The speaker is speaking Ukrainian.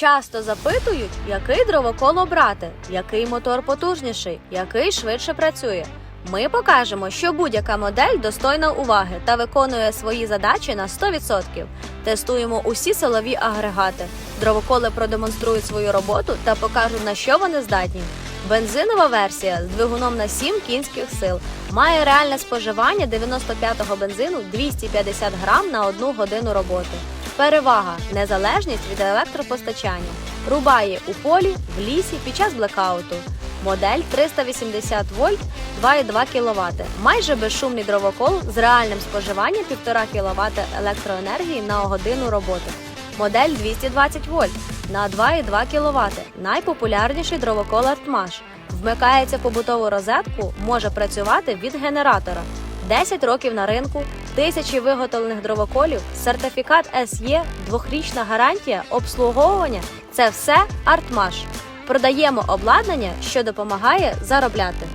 Часто запитують, який дровокол обрати, який мотор потужніший, який швидше працює. Ми покажемо, що будь-яка модель достойна уваги та виконує свої задачі на 100%. Тестуємо усі силові агрегати. Дровоколи продемонструють свою роботу та покажуть, на що вони здатні. Бензинова версія з двигуном на 7 кінських сил має реальне споживання 95-го бензину 250 грам на одну годину роботи. Перевага незалежність від електропостачання. Рубає у полі, в лісі під час блекауту. Модель 380 вольт 2,2 кВт. Майже безшумний дровокол з реальним споживанням 1,5 кВт електроенергії на годину роботи. Модель 220 вольт на 2,2 кВт. Найпопулярніший дровокол Артмаш. Вмикається побутову розетку, може працювати від генератора. 10 років на ринку, тисячі виготовлених дровоколів, сертифікат СЄ, двохрічна гарантія, обслуговування це все Артмаш. Продаємо обладнання, що допомагає заробляти.